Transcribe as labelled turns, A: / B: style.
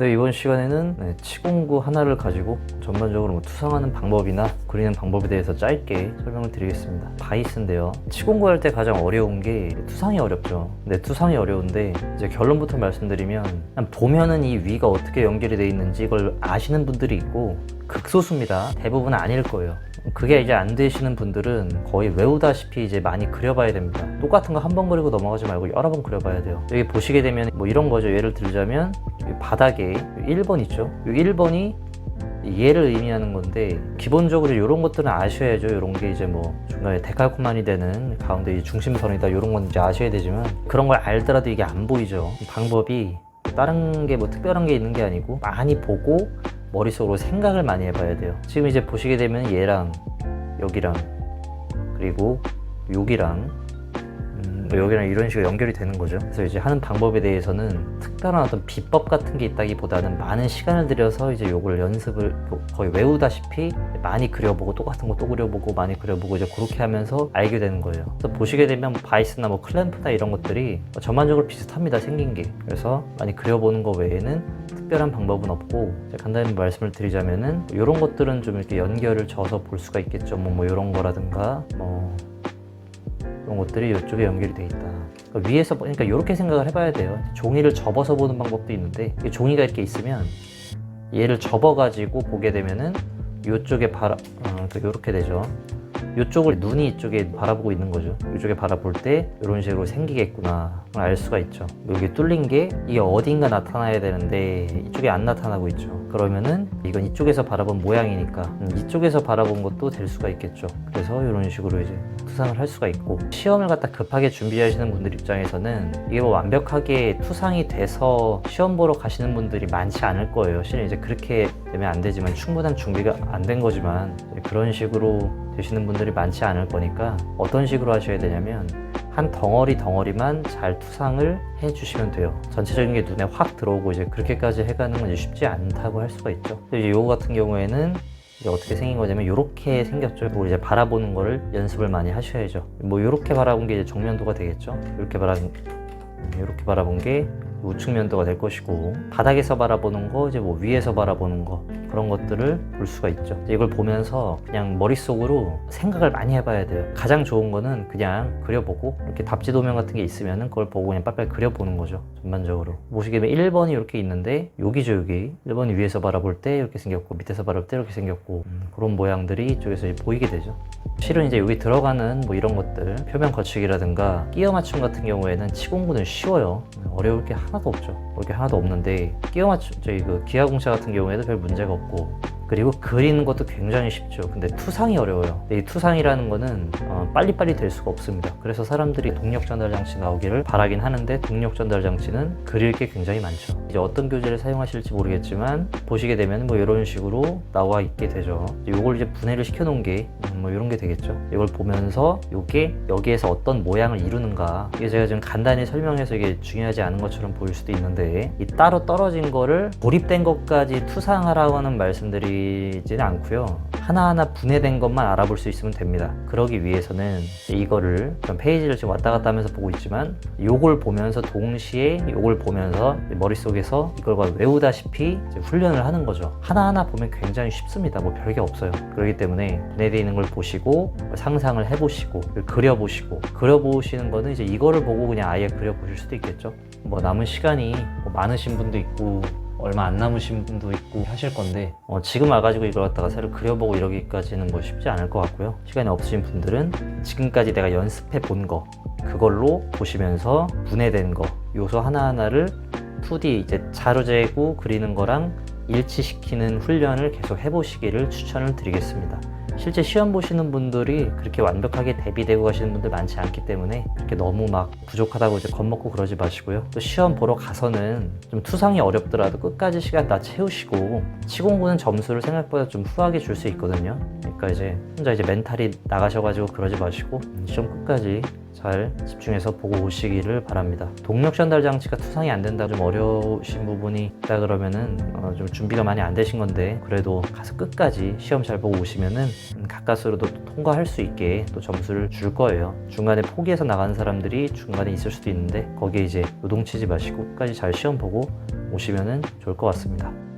A: 네, 이번 시간에는 네, 치공구 하나를 가지고 전반적으로 뭐 투상하는 방법이나 그리는 방법에 대해서 짧게 설명을 드리겠습니다. 바이스인데요. 치공구 할 때 가장 어려운 게 투상이 어렵죠. 네, 투상이 어려운데 이제 결론부터 말씀드리면 보면은 이 위가 어떻게 연결이 돼 있는지 이걸 아시는 분들이 있고 극소수입니다. 대부분은 아닐 거예요. 그게 이제 안 되시는 분들은 거의 외우다시피 이제 많이 그려봐야 됩니다. 똑같은 거 한 번 그리고 넘어가지 말고 여러 번 그려봐야 돼요. 여기 보시게 되면 뭐 이런 거죠. 예를 들자면 바닥에 1번 있죠. 이 1번이 얘를 의미하는 건데 기본적으로 이런 것들은 아셔야죠. 이런 게 이제 뭐 중간에 데칼코만이 되는 가운데 이 중심선이다 이런 건 이제 아셔야 되지만 그런 걸 알더라도 이게 안 보이죠. 방법이 다른 게 뭐 특별한 게 있는 게 아니고 많이 보고 머릿속으로 생각을 많이 해봐야 돼요. 지금 이제 보시게 되면 얘랑 여기랑 그리고 여기랑 여기랑 이런 식으로 연결이 되는 거죠. 그래서 이제 하는 방법에 대해서는 특별한 어떤 비법 같은 게 있다기보다는 많은 시간을 들여서 이제 요걸 연습을 뭐 거의 외우다시피 많이 그려보고 똑같은 거 또 그려보고 많이 그려보고 이제 그렇게 하면서 알게 되는 거예요. 그래서 보시게 되면 바이스나 뭐 클램프나 이런 것들이 전반적으로 비슷합니다. 생긴 게. 그래서 많이 그려보는 거 외에는 특별한 방법은 없고 간단히 말씀을 드리자면은 이런 것들은 좀 이렇게 연결을 져서 볼 수가 있겠죠. 뭐, 뭐 이런 거라든가 뭐 그런 것들이 이쪽에 연결이 돼 있다. 그러니까 위에서 보니까 이렇게 생각을 해봐야 돼요. 종이를 접어서 보는 방법도 있는데 이 종이가 이렇게 있으면 얘를 접어가지고 보게 되면은 이쪽에 바라 어, 이렇게 되죠. 이쪽을 눈이 이쪽에 바라보고 있는 거죠. 이쪽에 바라볼 때 이런 식으로 생기겠구나 알 수가 있죠. 여기 뚫린 게 이게 어딘가 나타나야 되는데 이쪽에 안 나타나고 있죠. 그러면은 이건 이쪽에서 바라본 모양이니까 음, 이쪽에서 바라본 것도 될 수가 있겠죠. 그래서 이런 식으로 이제 투상을 할 수가 있고 시험을 갖다 급하게 준비하시는 분들 입장에서는 이게 뭐 완벽하게 투상이 돼서 시험 보러 가시는 분들이 많지 않을 거예요. 실은 이제 그렇게 되면 안 되지만 충분한 준비가 안 된 거지만 그런 식으로 되시는 분들이 많지 않을 거니까 어떤 식으로 하셔야 되냐면 한 덩어리 덩어리만 잘 투상을 해주시면 돼요. 전체적인 게 눈에 확 들어오고 이제 그렇게까지 해가는 건 쉽지 않다고 할 수가 있죠. 요거 같은 경우에는 이제 어떻게 생긴 거냐면 이렇게 생겼죠. 그리고 이제 바라보는 거를 연습을 많이 하셔야죠. 뭐 이렇게 바라본 게 이제 정면도가 되겠죠. 이렇게 바라본 이렇게 바라본 게 우측 면도가 될 것이고 바닥에서 바라보는 거 이제 뭐 위에서 바라보는 거 그런 것들을 볼 수가 있죠. 이걸 보면서 그냥 머릿속으로 생각을 많이 해봐야 돼요. 가장 좋은 거는 그냥 그려보고 이렇게 답지 도면 같은 게 있으면 그걸 보고 그냥 빨리빨리 그려보는 거죠 전반적으로. 보시게 되면 1번이 이렇게 있는데 여기죠 여기 1번이 위에서 바라볼 때 이렇게 생겼고 밑에서 바라볼 때 이렇게 생겼고 음, 그런 모양들이 이쪽에서 보이게 되죠. 실은 이제 여기 들어가는 뭐 이런 것들 표면 거치기라든가 끼어 맞춤 같은 경우에는 치공구는 쉬워요. 어려울 게 하나도 없죠. 어려울 게 하나도 없는데 끼어 맞춤 저희 그 기하공차 같은 경우에도 별 문제가 없고 그리고 그리는 것도 굉장히 쉽죠. 근데 투상이 어려워요. 이 투상이라는 거는 어, 빨리빨리 될 수가 없습니다. 그래서 사람들이 동력 전달 장치 나오기를 바라긴 하는데 동력 전달 장치는 그릴 게 굉장히 많죠. 이제 어떤 교재를 사용하실지 모르겠지만 보시게 되면 뭐 이런 식으로 나와 있게 되죠. 이걸 이제 분해를 시켜 놓은 게 뭐 이런 게 되겠죠. 이걸 보면서 이게 여기에서 어떤 모양을 이루는가 이게 제가 지금 간단히 설명해서 이게 중요하지 않은 것처럼 보일 수도 있는데 이 따로 떨어진 거를 고립된 것까지 투상하라고 하는 말씀 드리지는 않고요. 하나하나 분해된 것만 알아볼 수 있으면 됩니다. 그러기 위해서는 이거를 좀 페이지를 지금 왔다 갔다 하면서 보고 있지만 요걸 보면서 동시에 요걸 보면서 머릿속에서 이걸 외우다시피 훈련을 하는 거죠. 하나하나 보면 굉장히 쉽습니다. 뭐 별게 없어요. 그렇기 때문에 분해되어 있는 걸 보시고 상상을 해보시고 그려보시고 그려보시는 거는 이제 이거를 보고 그냥 아예 그려보실 수도 있겠죠. 뭐 남은 시간이 뭐 많으신 분도 있고 얼마 안 남으신 분도 있고 하실 건데 어, 지금 와가지고 이걸 갖다가 새로 그려보고 이러기까지는 뭐 쉽지 않을 것 같고요. 시간이 없으신 분들은 지금까지 내가 연습해 본 거 그걸로 보시면서 분해된 거 요소 하나하나를 2D 이제 자료 재고 그리는 거랑 일치시키는 훈련을 계속 해보시기를 추천을 드리겠습니다 실제 시험 보시는 분들이 그렇게 완벽하게 대비되고 가시는 분들 많지 않기 때문에 그렇게 너무 막 부족하다고 이제 겁먹고 그러지 마시고요. 또 시험 보러 가서는 좀 투상이 어렵더라도 끝까지 시간 다 채우시고 치공부는 점수를 생각보다 좀 후하게 줄 수 있거든요. 그러니까 이제 혼자 이제 멘탈이 나가셔가지고 그러지 마시고 시험 끝까지 잘 집중해서 보고 오시기를 바랍니다. 동력 전달 장치가 투상이 안 된다 좀 어려우신 부분이 있다 그러면은 어, 좀 준비가 많이 안 되신 건데 그래도 가서 끝까지 시험 잘 보고 오시면은 가까스로도 통과할 수 있게 또 점수를 줄 거예요. 중간에 포기해서 나가는 사람들이 중간에 있을 수도 있는데 거기에 이제 요동치지 마시고 끝까지 잘 시험 보고 오시면은 좋을 것 같습니다.